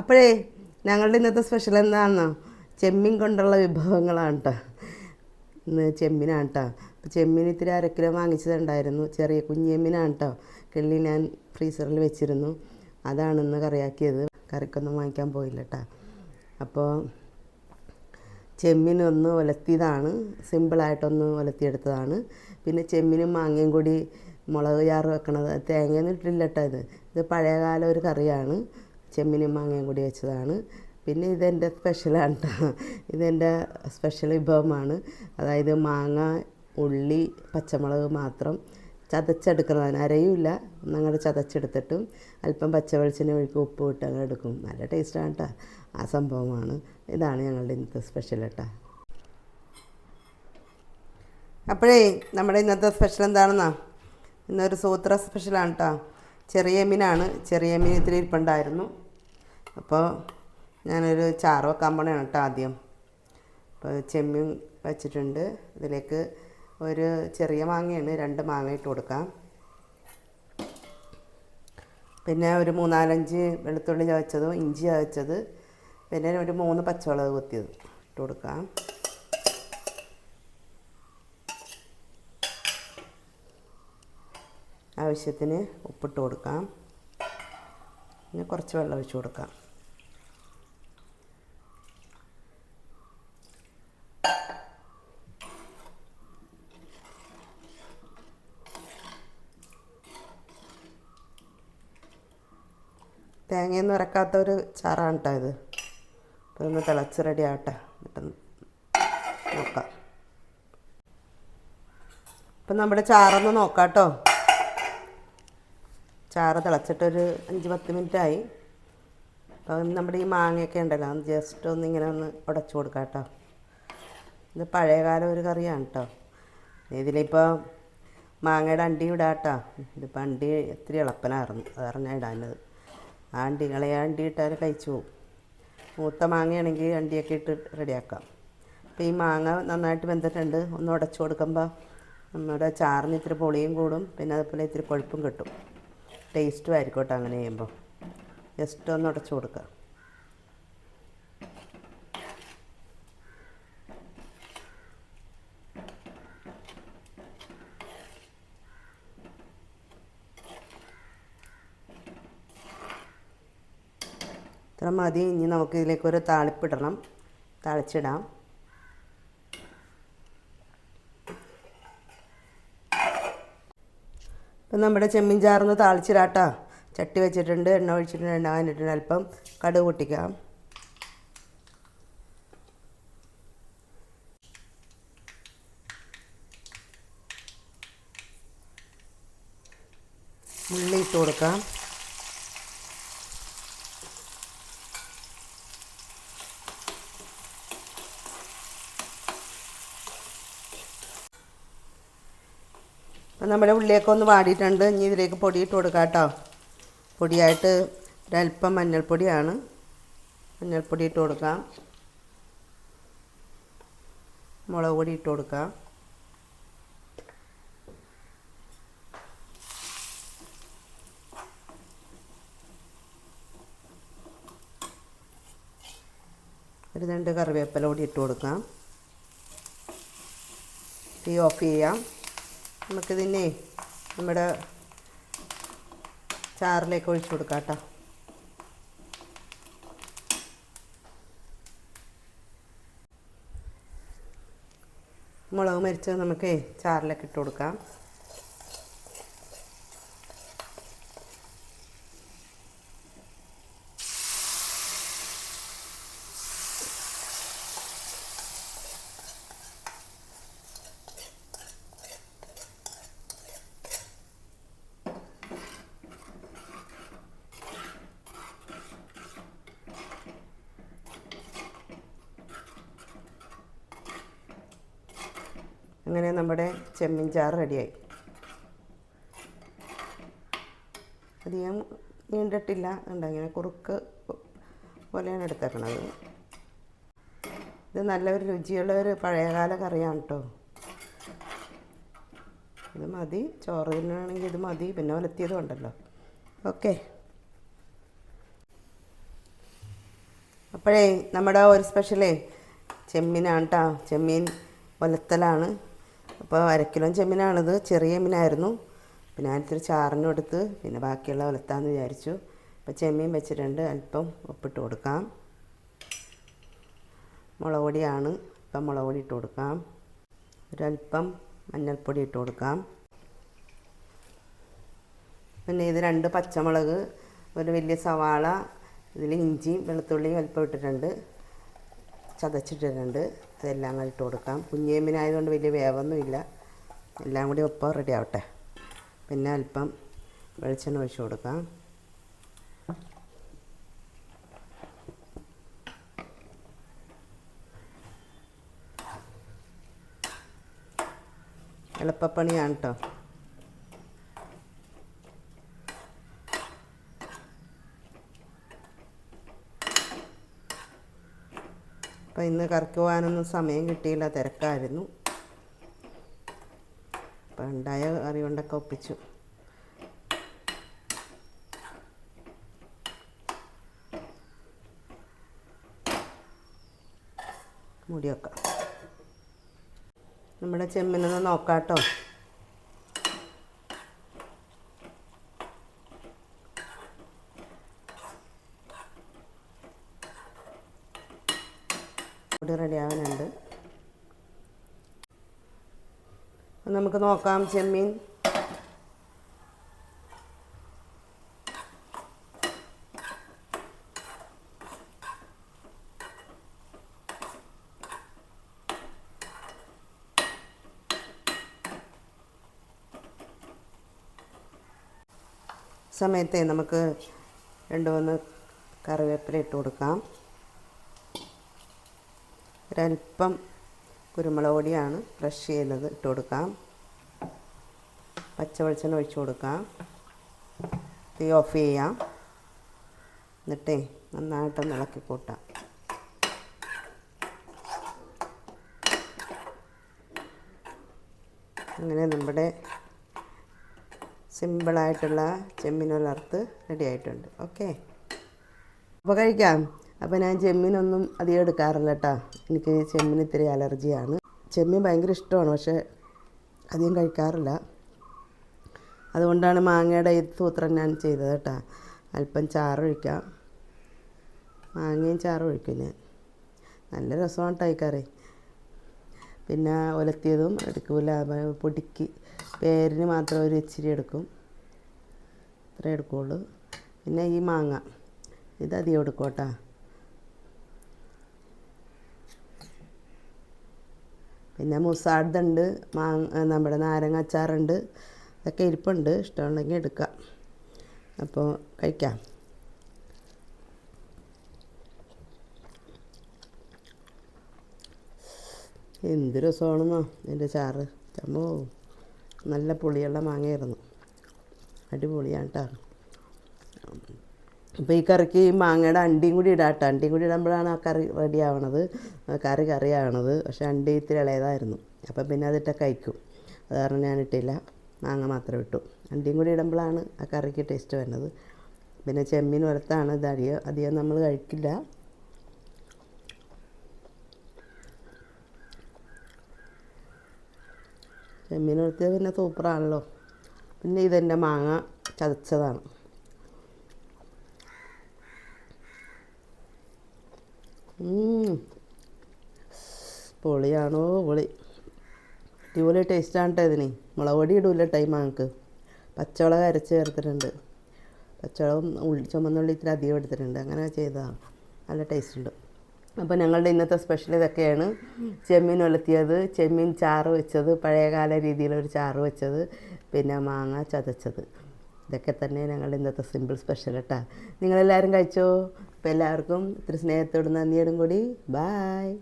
അപ്പോഴേ ഞങ്ങളുടെ ഇന്നത്തെ സ്പെഷ്യൽ എന്താണെന്നോ? ചെമ്മീൻ കൊണ്ടുള്ള വിഭവങ്ങളാണ് കേട്ടോ ഇന്ന് ചെമ്മീനാണ് കേട്ടോ അപ്പോൾ ചെമ്മീൻ ഇത്തിരി അര കിലോ വാങ്ങിച്ചതുണ്ടായിരുന്നു. ചെറിയ കുഞ്ഞെമ്മീനാണ് കേട്ടോ കിള്ളി ഞാൻ ഫ്രീസറിൽ വെച്ചിരുന്നു. അതാണ് ഇന്ന് കറിയാക്കിയത്. കറിക്കൊന്നും വാങ്ങിക്കാൻ പോയില്ല കേട്ടോ അപ്പോൾ ചെമ്മീൻ ഒന്ന് ഒലത്തിയതാണ്. സിമ്പിളായിട്ടൊന്ന് ഒലത്തിയെടുത്തതാണ്. പിന്നെ ചെമ്മീനും മാങ്ങയും കൂടി മുളക് ചാറ് വെക്കണത്. തേങ്ങയൊന്നും ഇട്ടില്ല കേട്ടോ ഇത്. ഇത് പഴയകാല ഒരു കറിയാണ്. ചെമ്മീനും മാങ്ങയും കൂടി വെച്ചതാണ്. പിന്നെ ഇതെന്റെ സ്പെഷ്യലാണ് ഇതെന്റെ സ്പെഷ്യൽ വിഭവമാണ്. അതായത് മാങ്ങ ഉള്ളി പച്ചമുളക് മാത്രം ചതച്ചെടുക്കുന്നതാണ്. അരയുമില്ല അങ്ങോട്ട് ചതച്ചെടുത്തിട്ടും അല്പം പച്ച വെളിച്ചെണ്ണ ഉപ്പ് ഇട്ട് അങ്ങനെ എടുക്കും. നല്ല ടേസ്റ്റാണ് കേട്ടോ ആ സംഭവമാണ്. ഇതാണ് ഞങ്ങളുടെ ഇന്നത്തെ സ്പെഷ്യൽ കേട്ടോ അപ്പോഴേ നമ്മുടെ ഇന്നത്തെ സ്പെഷ്യൽ എന്താണെന്നാ? ഇന്നൊരു സൂത്ര സ്പെഷ്യലാണ് കേട്ടോ ചെറിയ മീനാണ്. ചെറിയ മീൻ ഇത്തിരി ഇരിപ്പുണ്ടായിരുന്നു. അപ്പോൾ ഞാനൊരു ചാറ് വെക്കാൻ പോണേണ് കേട്ടോ ആദ്യം. അപ്പോൾ ചെമ്മീൻ വെച്ചിട്ടുണ്ട്. ഇതിലേക്ക് ഒരു ചെറിയ മാങ്ങയാണ്. രണ്ട് മാങ്ങ ഇട്ട് കൊടുക്കാം. പിന്നെ ഒരു മൂന്നാലഞ്ച് വെളുത്തുള്ളി ചതച്ചതും ഇഞ്ചി ചതച്ചത്. പിന്നെ ഒരു മൂന്ന് പച്ചമുളക് കുത്തിയത് ഇട്ട് കൊടുക്കാം. ആവശ്യത്തിന് ഉപ്പിട്ട് കൊടുക്കാം. പിന്നെ കുറച്ച് വെള്ളം ഒഴിച്ച് കൊടുക്കാം. തേങ്ങയൊന്നും ഇറക്കാത്ത ഒരു ചാറാണ് കേട്ടോ ഇത്. അപ്പോൾ ഒന്ന് തിളച്ച് റെഡി ആവട്ടെ. എന്നിട്ട് നോക്കാം. അപ്പം നമ്മുടെ ചാറൊന്ന് നോക്കാം കേട്ടോ ചാറ് തിളച്ചിട്ടൊരു അഞ്ച് പത്ത് മിനിറ്റായി. അപ്പം നമ്മുടെ ഈ മാങ്ങയൊക്കെ ഉണ്ടല്ലോ ജസ്റ്റ് ഒന്ന് ഇങ്ങനെ ഒന്ന് ഉടച്ചു കൊടുക്കാം കേട്ടോ. ഇത് പഴയകാല ഒരു കറിയാണ് കേട്ടോ. ഇതിലിപ്പോൾ മാങ്ങയുടെ അണ്ടി ഇടാം കേട്ടോ. ഇതിപ്പോൾ അണ്ടി ഇത്തിരി ഇളപ്പനായിരുന്നു അതറിഞ്ഞാൽ ഇടാനത് ആ അണ്ടി ഇളയ അണ്ടി ഇട്ടാൽ കഴിച്ചു പോകും മൂത്ത മാങ്ങയാണെങ്കിൽ അണ്ടിയൊക്കെ ഇട്ട് റെഡിയാക്കാം. അപ്പോൾ ഈ മാങ്ങ നന്നായിട്ട് വെന്തിട്ടുണ്ട് ഒന്ന് ഉടച്ചു കൊടുക്കുമ്പോൾ നമ്മുടെ ചാറിന് ഇത്തിരി പൊളിയും കൂടും പിന്നെ അതുപോലെ ഇത്തിരി കൊഴുപ്പും കിട്ടും. ടേസ്റ്റും ആയിരിക്കട്ടെ കേട്ടോ അങ്ങനെ ചെയ്യുമ്പോൾ ജസ്റ്റ് ഒന്ന് ഉടച്ചു കൊടുക്കുക ഇത്ര മതി. ഇനി നമുക്ക് ഇതിലേക്ക് ഒരു താളിപ്പിടണം താളിച്ചിടാം. നമ്മുടെ ചെമ്മീൻ ചാർന്ന് താളിച്ചിടാട്ടോ. ചട്ടി വെച്ചിട്ടുണ്ട് എണ്ണ ഒഴിച്ചിട്ടുണ്ട് എണ്ണ കഴിഞ്ഞിട്ടുണ്ട് അല്പം കടുക് പൊട്ടിക്കാം. ഉള്ളി ഇട്ട് കൊടുക്കാം. അപ്പം നമ്മുടെ ഉള്ളിയൊക്കെ ഒന്ന് വാടിയിട്ടുണ്ട്. ഇനി ഇതിലേക്ക് പൊടി ഇട്ട് കൊടുക്കാം കേട്ടോ. പൊടിയായിട്ട് ഒരല്പം മഞ്ഞൾപ്പൊടിയാണ്. മഞ്ഞൾപ്പൊടി ഇട്ട് കൊടുക്കാം. മുളക് പൊടി ഇട്ട് കൊടുക്കാം. ഒരു രണ്ട് കറിവേപ്പില കൂടി ഇട്ട് കൊടുക്കാം. തീ ഓഫ് ചെയ്യാം. നമുക്കിതിനെ നമ്മുടെ ചാറിലേക്ക് ഒഴിച്ചു കൊടുക്കാം കേട്ടോ. മുളക് മരിച്ചത് നമുക്ക് ചാറിലേക്ക് ഇട്ട് കൊടുക്കാം. അങ്ങനെ നമ്മുടെ ചെമ്മീൻ ചാറ് റെഡിയായി. അധികം നീണ്ടിട്ടില്ല ഉണ്ട് ഇങ്ങനെ കുറുക്ക് പോലെയാണ് എടുത്തേക്കണത്. ഇത് നല്ലൊരു രുചിയുള്ള ഒരു പഴയകാല കറിയാണ് കേട്ടോ ഇത് മതി. ചോറ് തിന്നാണെങ്കിൽ ഇത് മതി. പിന്നെ ഒലത്തിയതും ഉണ്ടല്ലോ. ഓക്കെ. അപ്പോഴേ നമ്മുടെ ഒരു സ്പെഷ്യലേ ചെമ്മീനാണ് കേട്ടോ ചെമ്മീൻ ഒലത്തലാണ്. അപ്പോൾ അരക്കിലോ കിലോ ചെമ്മീനാണിത്. ചെറിയ മീനായിരുന്നു പിന്നെ ഞാനിത്തിരി ചാറിനും എടുത്ത് പിന്നെ ബാക്കിയുള്ള ഒലത്താന്ന് വിചാരിച്ചു. അപ്പോൾ ചെമ്മീൻ വെച്ചിട്ടുണ്ട്. അല്പം ഉപ്പിട്ട് കൊടുക്കാം. മുളക് പൊടിയാണ് ഇപ്പം മുളക് പൊടി ഇട്ട് കൊടുക്കാം. ഒരല്പം മഞ്ഞൾപ്പൊടി ഇട്ട് കൊടുക്കാം. പിന്നെ ഇത് രണ്ട് പച്ചമുളക് ഒരു വലിയ സവാള ഇതിൽ ഇഞ്ചിയും വെളുത്തുള്ളിയും അല്പം ഇട്ടിട്ടുണ്ട്. ചതച്ചിട്ടിട്ടുണ്ട്. അതെല്ലാം കൂടി ഇട്ട് കൊടുക്കാം. കുഞ്ഞേമ്പിനായതുകൊണ്ട് വലിയ വേവൊന്നുമില്ല. എല്ലാം കൂടി ഒപ്പം റെഡി ആവട്ടെ. പിന്നെ അല്പം വെളിച്ചെണ്ണ ഒഴിച്ച് കൊടുക്കാം. എളുപ്പപ്പണിയാണ് കേട്ടോ അപ്പം ഇന്ന് കറക്കുവാനൊന്നും സമയം കിട്ടിയില്ല തിരക്കായിരുന്നു. അപ്പം ഉണ്ടായ കറി കൊണ്ടൊക്കെ ഒപ്പിച്ചു മുടിയൊക്കെ നമ്മുടെ ചെമ്മിനൊന്ന് നോക്കാം കേട്ടോ പൊടി റെഡി ആവാനുണ്ട്. നമുക്ക് നോക്കാം ചെമ്മീൻ. സമയത്തെ നമുക്ക് രണ്ട് മൂന്ന് കറിവേപ്പില ഇട്ട് കൊടുക്കാം. ഒരല്പം കുരുമുളക് പൊടിയാണ് ക്രഷ് ചെയ്യുന്നത്. ഇട്ട് കൊടുക്കാം. പച്ച വെളിച്ചെണ്ണ ഒഴിച്ച് കൊടുക്കാം. തീ ഓഫ് ചെയ്യാം. എന്നിട്ടേ നന്നായിട്ട് ഇളക്കി കൂട്ടാം. അങ്ങനെ നമ്മുടെ സിമ്പിളായിട്ടുള്ള ചെമ്മീൻ വളർത്ത് റെഡി ആയിട്ടുണ്ട്. ഓക്കെ. അപ്പോൾ കഴിക്കാം. അപ്പോൾ ഞാൻ ചെമ്മീനൊന്നും അധികം എടുക്കാറില്ല കേട്ടോ എനിക്ക് ചെമ്മീൻ ഇത്തിരി അലർജിയാണ്. ചെമ്മീൻ ഭയങ്കര ഇഷ്ടമാണ് പക്ഷേ അധികം കഴിക്കാറില്ല. അതുകൊണ്ടാണ് മാങ്ങയുടെ ഈ സൂത്രം ഞാൻ ചെയ്തത് കേട്ടോ അല്പം ചാറൊഴിക്കാം മാങ്ങയും ചാറൊഴിക്കും ഞാൻ. നല്ല രസമാണ് കേട്ടോ പിന്നെ ഒലത്തിയതും എടുക്കൂല പൊടിക്ക് പേരിന് മാത്രം ഒരു ഇച്ചിരി എടുക്കും. ഇത്ര എടുക്കുകയുള്ളൂ പിന്നെ ഈ മാങ്ങ. ഇത് അധികം എടുക്കും കേട്ടോ പിന്നെ മുസാർദുണ്ട് മാ നമ്മുടെ നാരങ്ങ അച്ചാറുണ്ട് ഇതൊക്കെ ഇരിപ്പുണ്ട്. ഇഷ്ടമുണ്ടെങ്കിൽ എടുക്കാം. അപ്പോൾ കഴിക്കാം. എന്ത് രസമാണെന്നോ എന്റെ ചാറ്. ചമ്മോ നല്ല പുളിയുള്ള മാങ്ങയായിരുന്നു. അടിപൊളിയാണ് കേട്ടോ അപ്പോൾ ഈ കറിക്ക് ഈ മാങ്ങയുടെ അണ്ടിയും കൂടി ഇടാം കേട്ടോ. അണ്ടിയും കൂടി ഇടുമ്പോഴാണ് ആ കറി റെഡി ആവണത്. കറി കറി കറിയാവണത്. പക്ഷേ അണ്ടി ഇത്തിരി ഇളയതായിരുന്നു. അപ്പം പിന്നെ അതിട്ട കഴിക്കും. അത് കാരണം ഞാൻ ഇട്ടില്ല. മാങ്ങ മാത്രം ഇട്ടു. അണ്ടിയും കൂടി ഇടുമ്പോഴാണ് ആ കറിക്ക് ടേസ്റ്റ് വരുന്നത്. പിന്നെ ചെമ്മീൻ വറുത്താണ് ഇത് അധികം അധികം നമ്മൾ കഴിക്കില്ല. ചെമ്മീൻ വറുത്തിയത് പിന്നെ സൂപ്പറാണല്ലോ പിന്നെ ഇതെന്റെ മാങ്ങ ചതച്ചതാണ്. പൊളിയാണോ പൊളി. അടിപൊളി ടേസ്റ്റാണ് കേട്ടോ ഇതിന്. മുളക് പൊടി ഇടൂല ടൈം മാങ്ങക്ക്. പച്ചമുളക് അരച്ച് ചേർത്തിട്ടുണ്ട്. പച്ചമുളകും ഉള്ളി ചുമന്നുള്ളി ഇത്തിരി അധികം എടുത്തിട്ടുണ്ട്. അങ്ങനെ ചെയ്തതാണ് നല്ല ടേസ്റ്റ് ഉണ്ട്. അപ്പോൾ ഞങ്ങളുടെ ഇന്നത്തെ സ്പെഷ്യൽ ഇതൊക്കെയാണ്. ചെമ്മീൻ ഉലത്തിയത് ചെമ്മീൻ ചാറ് വെച്ചത് പഴയകാല രീതിയിലൊരു ചാറ് വെച്ചത് പിന്നെ മാങ്ങ ചതച്ചത്. ഇതൊക്കെ തന്നെ ഞങ്ങളുടെ ഇന്നത്തെ സിമ്പിൾ സ്പെഷ്യൽ കേട്ടോ നിങ്ങളെല്ലാവരും കഴിച്ചോ? അപ്പോൾ എല്ലാവർക്കും ഇത്ര സ്നേഹത്തോടും നന്ദിയോടും കൂടി. ബായ്